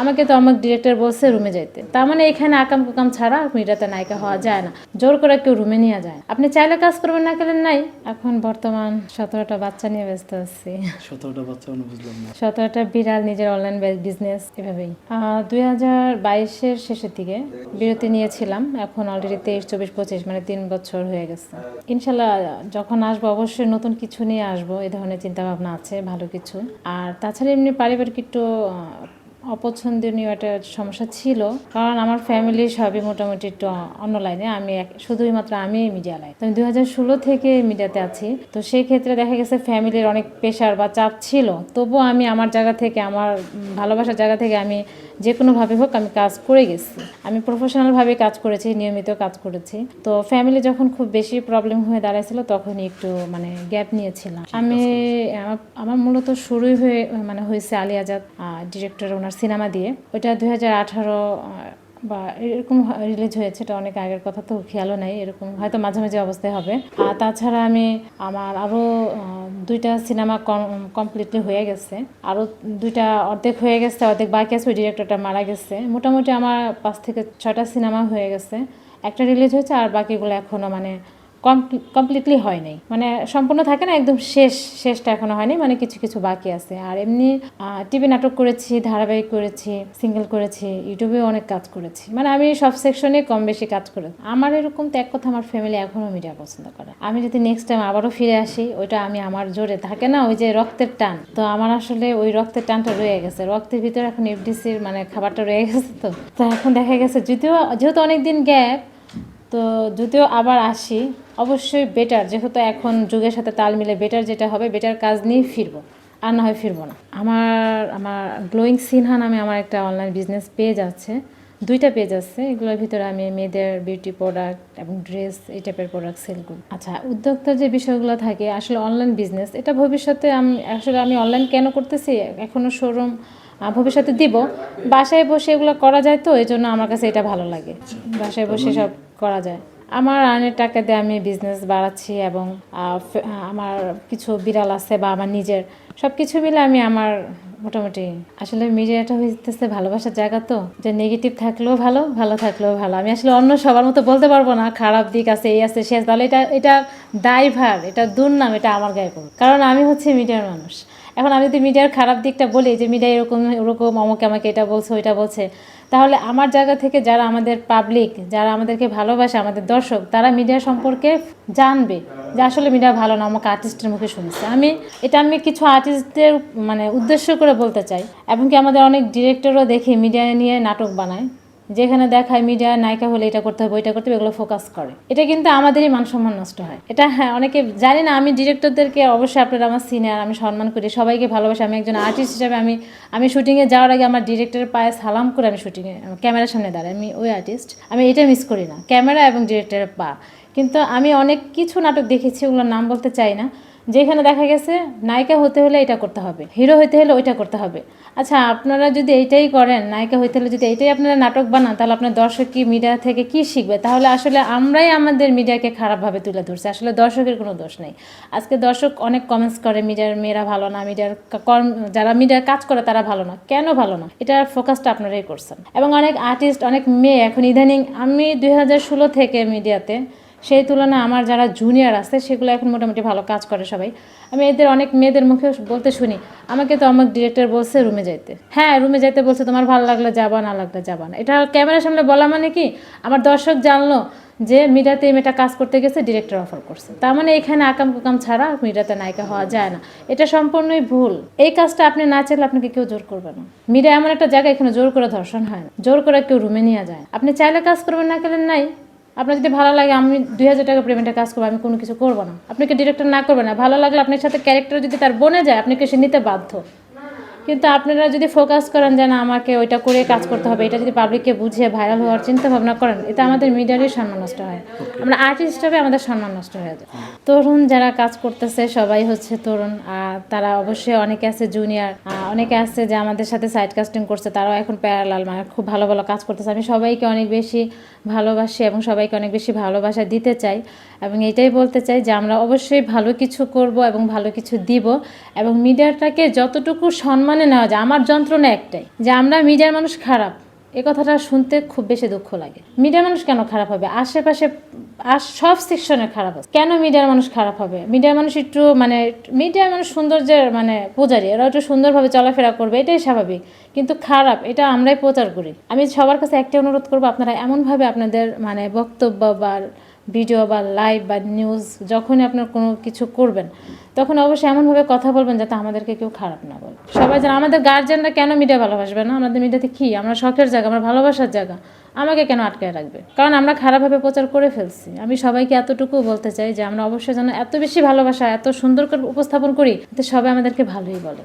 আমাকে তো আমার ডিরেক্টর বলছে রুমে যাইতে। তার মানে এখানে আকাম কুকাম ছাড়া মিডিয়াতে নায়িকা হওয়া যায় না। জোর করে কেউ রুমে নিয়ে যায়। আপনি চাইলে কাজ করবেন না গেলেন নাই। এখন বর্তমান সতেরোটা বাচ্চা নিয়ে ব্যস্ত আছি। সতেরোটা বাচ্চা বুঝলাম না। সতেরোটা বিড়াল নিজের অনলাইন বিজনেস এভাবেই। দুই হাজার বাইশের শেষের দিকে বিরতি নিয়েছিলাম। এখন অলরেডি তেইশ চব্বিশ পঁচিশ মানে তিন বছর হয়ে গেছে। ইনশাল্লাহ যখন আসব অবশ্যই নতুন কিছু নিয়ে আসব। এ ধরনের চিন্তা ভাবনা আছে ভালো কিছু। আর তাছাড়া এমনি পারিবারিক একটু অপছন্দনীয় একটা সমস্যা ছিল। কারণ আমার ফ্যামিলি সবই মোটামুটি একটু অন্য লাইনে আমি শুধুই মাত্র আমি মিডিয়া লাইন আমি দুই হাজার ষোলো থেকে মিডিয়াতে আছি। তো সেই ক্ষেত্রে দেখা গেছে ফ্যামিলির অনেক প্রেশার বা চাপ ছিল। তবুও আমি আমার জায়গা থেকে আমার ভালোবাসার জায়গা থেকে আমি যে কোনোভাবে হোক আমি কাজ করে গেছি। আমি প্রফেশনালভাবে কাজ করেছি নিয়মিত কাজ করেছি। তো ফ্যামিলি যখন খুব বেশি প্রবলেম হয়ে দাঁড়াইছিল তখনই একটু মানে গ্যাপ নিয়েছিলাম। আমি আমার- আমার মূলত শুরুই হয়ে মানে হয়েছে আলী আজাদ ডিরেক্টর ওনার সিনেমা দিয়ে। ওইটা দুই হাজার আঠারো বা এরকম রিলিজ হয়েছে, এটা অনেক আগের কথা, তো খেয়ালও নাই, এরকম হয়তো মাঝামাঝি অবস্থায় হবে। আর তাছাড়া আমি, আমার আরও দুইটা সিনেমা কমপ্লিটলি হয়ে গেছে। আরও দুইটা অর্ধেক হয়ে গেছে, অর্ধেক বাকি আছে, ওই ডিরেক্টরটা মারা গেছে। মোটামুটি আমার পাঁচ থেকে ছটা সিনেমা হয়ে গেছে। একটা রিলিজ হয়েছে, আর বাকিগুলো এখনও মানে কমপ্লিটলি হয় নাই। মানে সম্পূর্ণ থাকে না, একদম শেষ, শেষটা এখনও হয়নি মানে কিছু কিছু বাকি আছে। আর এমনি টিভি নাটক করেছি, ধারাবাহিক করেছি সিঙ্গেল করেছি, ইউটিউবেও অনেক কাজ করেছি। মানে আমি সব সেকশনে কম বেশি কাজ করে আমার এরকম তো এক কথা, আমার ফ্যামিলি এখনও মিডিয়া পছন্দ করে। আমি যদি নেক্সট টাইম আবারও ফিরে আসি, ওইটা আমি আমার জোরে, থাকে না, ওই যে রক্তের টান। তো আমার আসলে ওই রক্তের টানটা রয়ে গেছে। রক্তের ভিতরে এখন এফডিসির মানে খাবারটা রয়ে গেছে তো। তো এখন দেখা গেছে, যদিও, যেহেতু অনেক দিন গ্যাপ তো যদিও আবার আসি অবশ্যই বেটার যেহেতু এখন যুগের সাথে তাল মিলে বেটার যেটা হবে বেটার কাজ নিয়ে ফিরবো আর না হয় ফিরবো না। আমার আমার গ্লোয়িং সিনহা নামে আমার একটা অনলাইন বিজনেস পেজ আছে দুইটা পেজ আছে এগুলোর ভিতরে আমি মেয়েদের বিউটি প্রোডাক্ট এবং ড্রেস এই টাইপের প্রোডাক্ট সেল করি। আচ্ছা উদ্যোক্তার যে বিষয়গুলো থাকে আসলে অনলাইন বিজনেস এটা ভবিষ্যতে আমি আসলে আমি অনলাইন কেন করতেছি এখনও শোরুম ভবিষ্যতে দিব বাসায় বসে এগুলো করা যায় তো এই জন্য আমার কাছে এটা ভালো লাগে। বাসায় বসে সব করা যায়। আমার আর্নের টাকা দিয়ে আমি বিজনেস বাড়াচ্ছি এবং আমার কিছু বিড়াল আছে বা আমার নিজের সব কিছু মিলে আমি আমার মোটামুটি, আসলে মিডিয়াটা হইতেছে ভালোবাসার জায়গা তো, যে নেগেটিভ থাকলেও ভালো ভালো থাকলেও ভালো। আমি আসলে অন্য সবার মতো বলতে পারব না, খারাপ দিক আছে, এই আছে, সে তাহলে এটা এটা দায়ভার, এটা দুর্নাম, এটা আমার গায়ে কারণ আমি হচ্ছে মিডিয়ার মানুষ। এখন আমি যদি মিডিয়ার খারাপ দিকটা বলি, যে মিডিয়া এরকম ওরকম অমুকে আমাকে এটা বলছে, ওইটা বলছে, তাহলে আমার জায়গা থেকে যারা আমাদের পাবলিক যারা আমাদেরকে ভালোবাসে, আমাদের দর্শক, তারা মিডিয়া সম্পর্কে জানবে যে আসলে মিডিয়া ভালো না, আমাকে আর্টিস্টের মুখে শুনছে। আমি, এটা আমি কিছু আর্টিস্টদের মানে উদ্দেশ্য করে বলতে চাই, এবং কি আমাদের অনেক ডিরেক্টরও দেখি মিডিয়া নিয়ে নাটক বানায়। যেখানে দেখায় মিডিয়া নায়িকা হলে এটা করতে হবে, ওইটা করতে হবে, এগুলো ফোকাস করে। এটা কিন্তু আমাদেরই মান সম্মান নষ্ট হয়। এটা হ্যাঁ অনেকে জানি না, আমি ডিরেক্টরদেরকে অবশ্যই আপনারা আমার সিনিয়র আমি সম্মান করি, সবাইকে ভালোবাসি, আমি একজন আর্টিস্ট হিসাবে আমি আমি শুটিংয়ে যাওয়ার আগে আমার ডিরেক্টরের পায়ে সালাম করে আমি শুটিংয়ে ক্যামেরার সামনে দাঁড়াই, আমি ওই আর্টিস্ট আমি এটা মিস করি না। ক্যামেরা এবং ডিরেক্টরের পা। কিন্তু আমি অনেক কিছু নাটক দেখেছি, ওগুলোর নাম বলতে চাই না যেখানে দেখা গেছে নায়িকা হতে হলে এটা করতে হবে, হিরো হতে হলে ওইটা করতে হবে। আচ্ছা আপনারা যদি এইটাই করেন, নায়িকা হইতে হলে যদি এইটাই আপনারা নাটক বানান, তাহলে আপনার দর্শক কি মিডিয়া থেকে কি শিখবে? তাহলে আসলে আমরাই আমাদের মিডিয়াকে খারাপভাবে তুলে ধরছি, আসলে দর্শকের কোনো দোষ নেই। আজকে দর্শক অনেক কমেন্টস করে মিডিয়ার মেয়েরা ভালো না মিডিয়ার কর্ম, যারা মিডিয়ার কাজ করে তারা ভালো না। কেন ভালো না? এটার ফোকাসটা আপনারাই করছেন। এবং অনেক আর্টিস্ট অনেক মেয়ে এখন ইদানিং, আমি দুই থেকে মিডিয়াতে সেই তুলনায় আমার যারা জুনিয়র আছে, সেগুলো এখন মোটামুটি ভালো কাজ করে সবাই। আমি এদের অনেক মেয়েদের মুখে বলতে শুনি, আমাকে তো আমার ডিরেক্টর বলছে রুমে যাইতে। হ্যাঁ রুমে যাইতে বলছে, তোমার ভালো লাগলে যাবা, না লাগলে যাবা না। এটা ক্যামেরার সামনে বলা মানে কি, আমার দর্শক জানলো যে মিডিয়াতে এই মেয়েটা কাজ করতে গেছে ডিরেক্টর অফার করছে। তার মানে এখানে আকাম কুকাম ছাড়া মিডিয়াতে নায়িকা হওয়া যায় না। এটা সম্পূর্ণই ভুল। এই কাজটা আপনি না চাইলে আপনাকে কেউ জোর করবে না। মিডিয়া এমন একটা জায়গা এখানে জোর করে ধর্ষণ হয় না। জোর করে কেউ রুমে নিয়ে যায়। আপনি চাইলে কাজ করবেন, না গেলেন নাই। আপনার যদি ভালো লাগে, আমি দুই হাজার টাকা পেমেন্টে কাজ করব, আমি কোনো কিছু করব না। আপনাকে ডিরেক্টর না করবে না? ভালো লাগলে আপনার সাথে ক্যারেক্টার যদি তার বনে যায় আপনাকে সে নিতে বাধ্য? কিন্তু আপনারা যদি ফোকাস করেন যে না আমাকে ওইটা করে কাজ করতে হবে এটা যদি পাবলিককে বুঝিয়ে ভাইরাল হওয়ার চিন্তা ভাবনা করেন এটা আমাদের মিডিয়ারই সম্মান নষ্ট হয়। আমরা আর্টিস্ট হিসাবে আমাদের সম্মান নষ্ট হয়ে যায়। তরুণ যারা কাজ করতেছে সবাই হচ্ছে তরুণ আর তারা অবশ্যই অনেকে আছে জুনিয়র অনেকে আছে যে আমাদের সাথে সাইড কাস্টিং করছে তারাও এখন প্যারালাল মানে খুব ভালো ভালো কাজ করতেছে। আমি সবাইকে অনেক বেশি ভালোবাসি এবং সবাইকে অনেক বেশি ভালোবাসা দিতে চাই এবং এটাই বলতে চাই যে আমরা অবশ্যই ভালো কিছু করব এবং ভালো কিছু দিব এবং মিডিয়াটাকে যতটুকু সম্মান কেমনে নেওয়া যায় আমার যন্ত্রণা একটাই, যে আমরা মিডিয়ার মানুষ খারাপ। এ কথাটা শুনতে খুব বেশি দুঃখ লাগে। মিডিয়ার মানুষ কেন খারাপ হবে? আশেপাশে আর সব সেকশনে খারাপ আছে। কেন মিডিয়ার মানুষ খারাপ হবে? মিডিয়ার মানুষ একটু মানে মিডিয়ার মানুষ সৌন্দর্যের মানে পূজারি। এরা একটু সুন্দরভাবে চলাফেরা করবে, এটাই স্বাভাবিক। কিন্তু খারাপ, এটা আমরাই প্রচার করি। আমি সবার কাছে একটা অনুরোধ করব, আপনারা এমনভাবে আপনাদের মানে বক্তব্য বা ভিডিও বা লাইভ বা নিউজ, যখনই আপনার কোনো কিছু করবেন, তখন অবশ্যই এমনভাবে কথা বলবেন যাতে আমাদেরকে কেউ খারাপ না বলে। সবাই জানে, আমাদের গার্জেনরা কেন মিডিয়া ভালোবাসবে না? আমাদের মিডিয়াতে কী? আমরা শখের জায়গা, আমরা ভালোবাসার জায়গা। আমাকে কেন আটকায় রাখবে? কারণ আমরা খারাপভাবে প্রচার করে ফেলছি। আমি সবাইকে এতটুকু বলতে চাই যে, আমরা অবশ্যই যেন এত বেশি ভালোবাসা, এত সুন্দর করে উপস্থাপন করি, যাতে সবাই আমাদেরকে ভালোই বলে।